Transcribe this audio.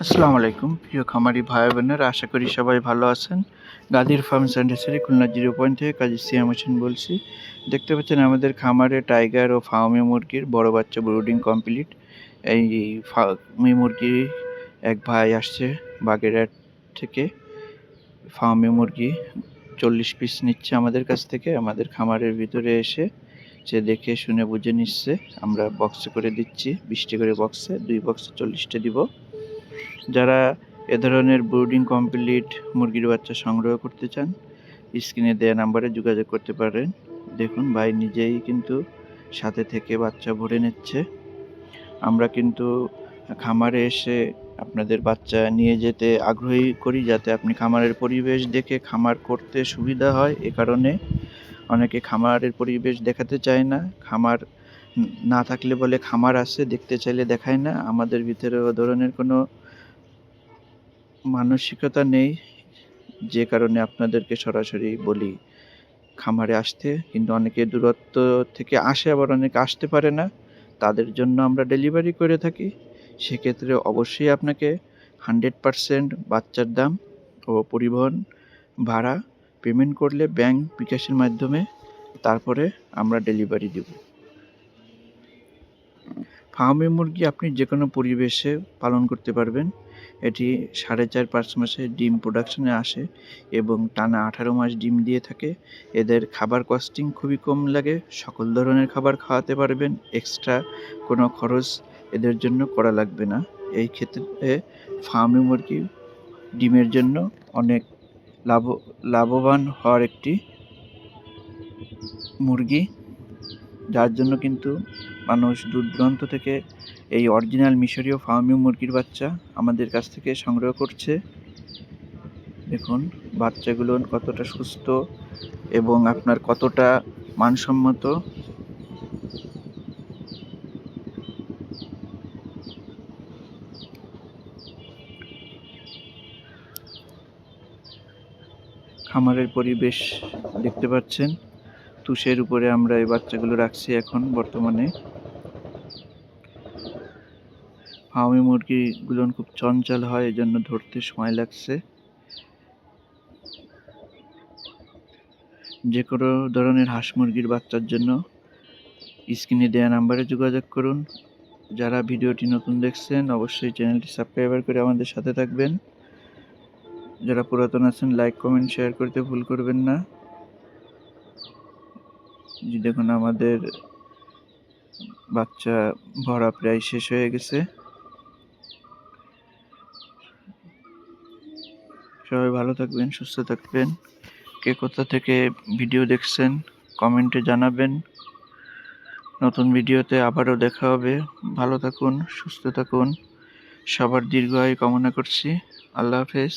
আসসালামু আলাইকুম। প্রিয় খামারি ভাই বোনেরা আশা করি সবাই ভালো আছেন। গাদির ফার্ম সেন্টারি খুলনা জিরো পয়েন্ট থেকে কাজী সিয়াম হোসেন বলছি। দেখতে পাচ্ছেন আমাদের খামারে টাইগার ও ফার্মি মুরগির বড় বাচ্চা ব্রুডিং কমপ্লিট। এই ফার্মি মুরগি এক ভাই আসছে বাগেরহাট থেকে। ফার্মি মুরগি চল্লিশ পিস নিচ্ছে আমাদের কাছ থেকে, আমাদের খামারের ভিতরে এসে সে দেখে শুনে বুঝে নিচ্ছে। আমরা বক্সে করে দিচ্ছি, বিশটি করে বক্সে দুই বক্সে চল্লিশটা দিব। যারা এ ধরনের ব্রুডিং কমপ্লিট মুরগির বাচ্চা সংগ্রহ করতে চান স্ক্রিনে দেওয়া নাম্বারে যোগাযোগ করতে পারেন। দেখুন, ভাই নিজেই কিন্তু সাথে থেকে বাচ্চা ভরে নিচ্ছে। আমরা কিন্তু খামারে এসে আপনাদের বাচ্চা নিয়ে যেতে আগ্রহী করি, যাতে আপনি খামারের পরিবেশ দেখে খামার করতে সুবিধা হয়। এ কারণে অনেকে খামারের পরিবেশ দেখাতে চায় না। খামার না থাকলে বলে খামার আছে, দেখতে চাইলে দেখায় না। আমাদের ভিতরে ও ধরনের কোনো মানসিকতা নেই, যে কারণে আপনাদেরকে সরাসরি বলি, খামারে আসতে, কিন্তু অনেকে দূরত্ব থেকে আসে, আবার অনেকে আসতে পারে না। তাদের জন্য আমরা ডেলিভারি করে থাকি। সেক্ষেত্রে অবশ্যই আপনাকে হান্ড্রেড পারসেন্ট বাচ্চার দাম ও পরিবহন ভাড়া পেমেন্ট করলে ব্যাংক বিকাশের মাধ্যমে তারপরে আমরা ডেলিভারি দেব। ফার্মে মুরগি আপনি যে কোনো পরিবেশে পালন করতে পারবেন। এটি সাড়ে চার পাঁচ মাসে ডিম প্রোডাকশনে আসে এবং টানা আঠারো মাস ডিম দিয়ে থাকে। এদের খাবার কস্টিং খুবই কম লাগে, সকল ধরনের খাবার খাওয়াতে পারবেন এক্সট্রা কোনো খরচ এদের জন্য করা লাগবে না। এই ক্ষেত্রে ফার্মি মুরগি ডিমের জন্য অনেক লাভ, লাভবান হওয়ার একটি মুরগি, যার জন্য কিন্তু মানুষ দূর দূরান্ত থেকে এই অরিজিনাল মিশরীয় ফার্মি মুরগির বাচ্চা আমাদের কাছ থেকে সংগ্রহ করছে। দেখুন, বাচ্চাগুলো কতটা সুস্থ এবং আপনার কতটা মানসম্মত। খামারের পরিবেশ দেখতে পাচ্ছেন। তুষের উপরে আমরা এই বাচ্চাগুলো রাখছি এখন বর্তমানে। ফার্মি মুরগিগুলো খুব চঞ্চল হয়, এজন্য ধরতে সময় লাগছে। যে কোনো ধরনের হাঁস মুরগির বাচ্চার জন্য স্ক্রিনে দেওয়া নাম্বারে যোগাযোগ করুন। যারা ভিডিওটি নতুন দেখছেন, অবশ্যই চ্যানেলটি সাবস্ক্রাইবার করে আমাদের সাথে থাকবেন। যারা পুরাতন আছেন লাইক কমেন্ট শেয়ার করতে ভুল করবেন না। দেখুন, আমাদের বাচ্চা ভরা প্রায় শেষ হয়ে গেছে। সবাই ভালো থাকবেন, সুস্থ থাকবেন। কে কোথা থেকে ভিডিও দেখছেন, কমেন্টে জানাবেন। নতুন ভিডিওতে আবারও দেখা হবে। ভালো থাকুন, সুস্থ থাকুন। সবার দীর্ঘ আয় কামনা করছি। আল্লাহ হাফেজ।